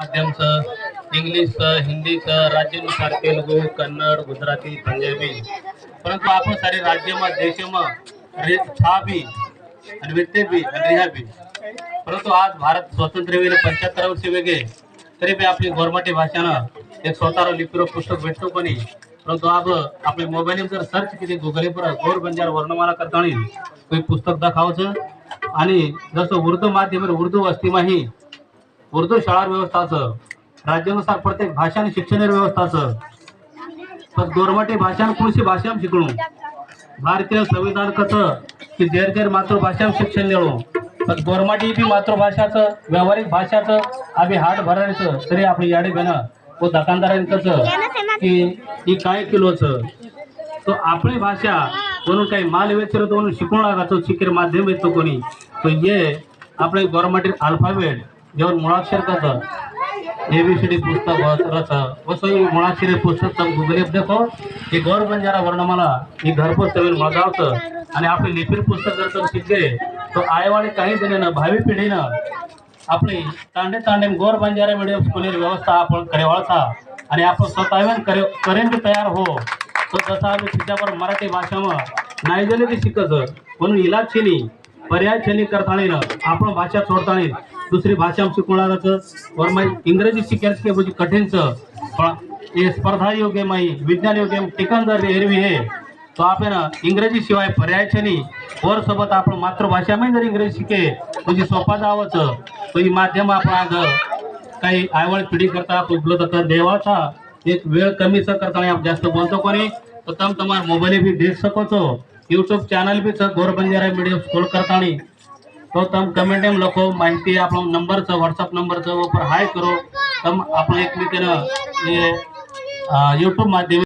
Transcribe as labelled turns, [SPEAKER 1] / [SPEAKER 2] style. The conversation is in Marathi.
[SPEAKER 1] माध्यमचं इंग्लिशचं हिंदीचं राज्यानुसार तेलगू कन्नड गुजराती पंजाबी. परंतु आपण सारे राज्यमा देशमा रे छाबी आणि वित्ते बी आणि रिहाबी. परंतु आज भारत स्वतंत्र वेळेला पंच्याहत्तर वर्षी वेगळे तरी बी आपली गोरमाटी भाषानं एक स्वतःला लिपिरो पुस्तक भेटतो पण परंतु आप आपले मोबाईल जर सर्च केली गुगले पर गोर बंजार वर्णमाला करताना पुस्तक दाखवायचं? आणि जसं उर्दू माध्यम उर्दू वस्तीमाही उर्दू शाळा व्यवस्थाचं राज्यानुसार प्रत्येक भाषा आणि शिक्षण व्यवस्थाचं. तर गोरमाटी भाषा कृषी भाषा शिकणू? भारतीय संविधान कसं की जेर जेर मातृभाषा शिक्षण देणं. पण गोरमाटी बी मातृभाषाचं व्यावहारिक भाषाचं आम्ही हात भरायचं तरी आपली याडे घेणं व दुकानदारांनी कसं की ही काय किलोचं? तो आपली भाषा म्हणून काही माल वेचरत म्हणून शिकवून लागायचो शिकेर माध्यम येतो कोणी. तो ये आपले गव्हर्नमेंट अल्फाबेट. जेव्हा मुळाक्षर करतात एबीसीडी पुस्तक वाचराचा वसई हे पुस्तक गुगलीप देखो ही गौर बंजारा वर्णमाला ही घरपोच सगळी मळगावचं आणि आपले लिपीड पुस्तक जर तर शिकले तर आयवाडी काही जणीनं भावी पिढीनं आपली तांडे तांडे गोर बंजारा मिडियम स्कूलीची व्यवस्था आपण करेवाळता. आणि आपण स्वतः करे करेन तयार हो. तो जसा आम्ही तिच्यावर मराठी भाषामा नाही जरी बी शिकत म्हणून इलाज छिनी पर्याय छेनी करताळीनं आपण भाषा सोडताळीन दुसरी भाषा आमची शिकवणार और मैं इंग्रजी शिकायची म्हणजे कठीणच? पण हे स्पर्धा योग्य माई विज्ञान योग्य टिकण एरवी हे. तो आपण इंग्रजी शिवाय पर्यायचे नाही. वर सोबत आपण मातृभाषा जर इंग्रजी शिके म्हणजे सोपा जावंच. तो ही माध्यम आपण आज काही आयवळ पिढी करता उपलब्ध तर देवाचा. एक वेळ कमीच करता आपण जास्त बोलतो कोणी? तर तम तुम्हाला मोबाईल बी देख सकोचो. यूट्यूब चॅनल बी गोरबंजारा मीडियम स्कोल करता તો તમે કમેન્ટ એમ લખો માહિતી આપણો નંબર છે વોટ્સઅપ નંબર છે ઉપર હાય કરો તમે આપણે એકબીજાને એ યુટ્યુબ માધ્યમે